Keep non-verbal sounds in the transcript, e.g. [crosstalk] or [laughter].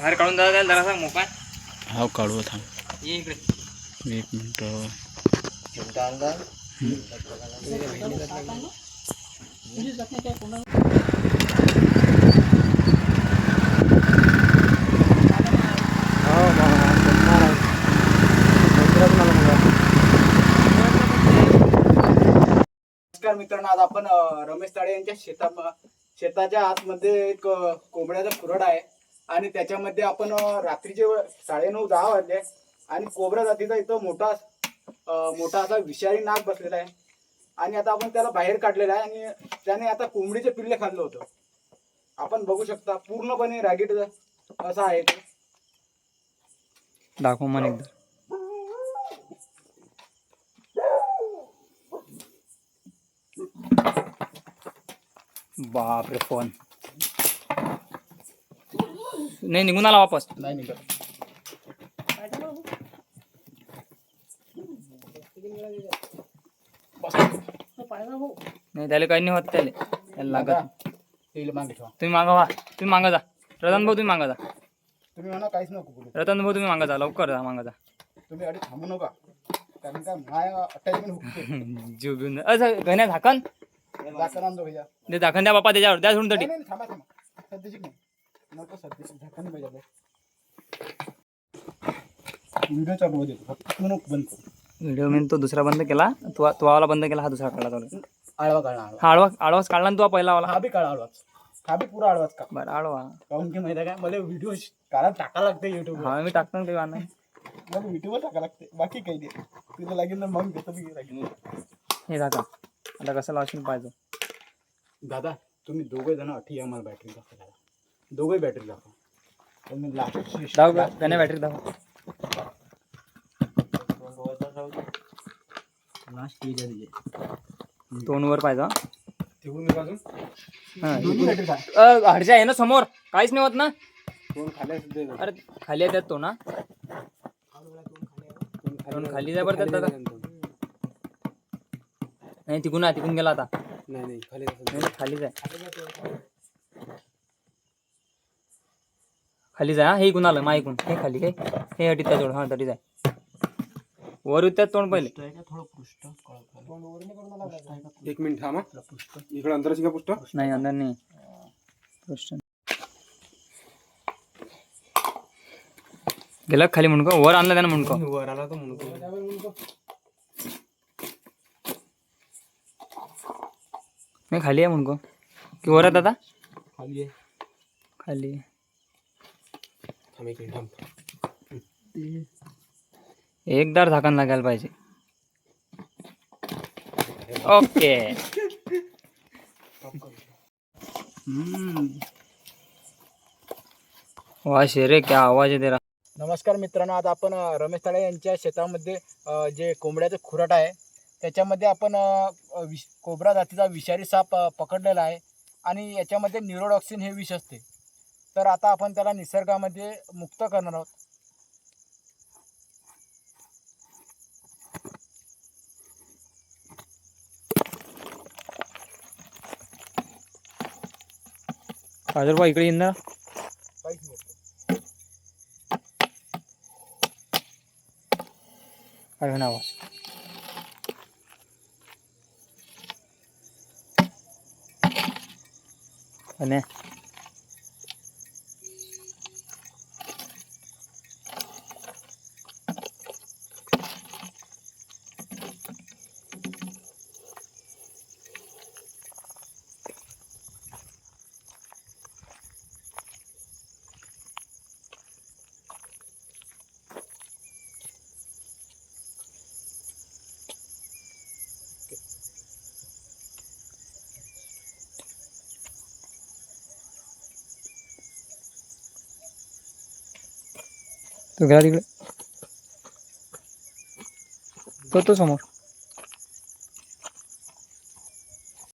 बाहेर काढून जायला त्याला जरासा मोका हो काढू थांब. ये इकडे. एक मिनटं. नमस्कार मित्रांनो आज आपण रमेश ताडे यांच्या शेता शेताच्या आतमध्ये एक कोंबड्याचा खुरड आहे. आणि त्याच्यामध्ये आपण रात्रीचे साडेनऊ दहा वाजले आणि कोबरा जातीचा इथं मोठा मोठा असा विषारी नाग बसलेला आहे. आणि आता आपण त्याला बाहेर काढलेला आहे आणि त्याने आता कोंबडीचे पिल्ले खाल्लं होतं. आपण बघू शकता पूर्णपणे रॅगेट असा आहे ते. दाखव मन एकदा. बापरे फोन. नाही निघून आला वापस. नाही निघत. नाही त्याला काही नाही होत त्याला. त्याला लागत तेल मागे ठेवा. तुम्ही मागा व्हा. तुम्ही मागा जा. रतन भाऊ तुम्ही मागा जा. तुम्ही म्हणा काहीच नको बोलू रतन भाऊ तुम्ही मागा जा. लवकर जा मागा जा. तुम्ही अडी थांबू नका. कारण काय माया अटॅचमेंट हुकते. [laughs] जीव घेऊन. असं गण्या झाकण. भैया ते झाकण. द्या बापा त्याच्यावर. द्या सोडून तटी नाही, नाही, थांबा थांबा. सध्याची नाही. नको पाहिजे व्हिडिओ चालू होते फक्त बंद करू. व्हिडिओ मी तो दुसरा बंद केला. तो तो वाला बंद केला हा दुसरा काढला तो आळवा काढला आळवा. हा आडवा आडवाच काढला तो पहिला वाला. हा बी काढा आळवाच. हा बी पुरा आळवाच का बरं आडवा काहून की माहिती काय? मला व्हिडिओ काढा टाका लागते युट्यूब हा मी टाकतो काही वाद नाही मला व्हिडिओ टाका लागते. बाकी काही नाही. तुला लागेल ना मग घेतो मी लागेल. हे झाकण आता कसं लावशील पाहिजे. दादा तुम्ही दोघे जण अठी आम्हाला बॅटरी दाखवा दादा दोघे बॅटरी दाखवा. लास्ट गण्या बॅटरी दाव लास्ट दोन वर पाहिजे हा. हडच्या आहे ना समोर. काहीच नाही होत ना. खाली अरे खाली त्यात तो ना दोन खाली जाय बरं त्यात दादा. नाही तिकून आहे तिकून गेला आता. नाही नाही खाली नाही नाही, खालीच आहे खाली जाय हा हे इकून आलं मा ऐकून. हे खाली हे. हे अटी त्याजवळ हा तरी जाय. वर त्यात तोंड पहिले. एक मिनिट थांबा इकडे अंतराची का पुष्ट? नाही अंदर नाही. गेला खाली म्हणको वर आणलं त्यानं म्हणको वर आला तो म्हणून नाही खाली आहे म्हणको की वर आहे दादा? खाली आहे. खाली आहे. थांब एक मिनिट थांब एकदार झाकण लागायला पाहिजे. ओके. वाह शेरे क्या आवाज आहे तेरा. नमस्कार मित्रांनो आज आपण रमेश ताळे यांच्या शेतामध्ये जे कोंबड्याचं खुराट आहे त्याच्यामध्ये आपण विष कोबरा जातीचा विषारी साप पकडलेला आहे. आणि याच्यामध्ये न्यूरोडॉक्सिन हे विष असते. तर आता आपण त्याला निसर्गामध्ये मुक्त करणार आहोत. काजल इकडे येईन ना? ना आवाज. आणि? तो गेला तिकडे तो तो समोर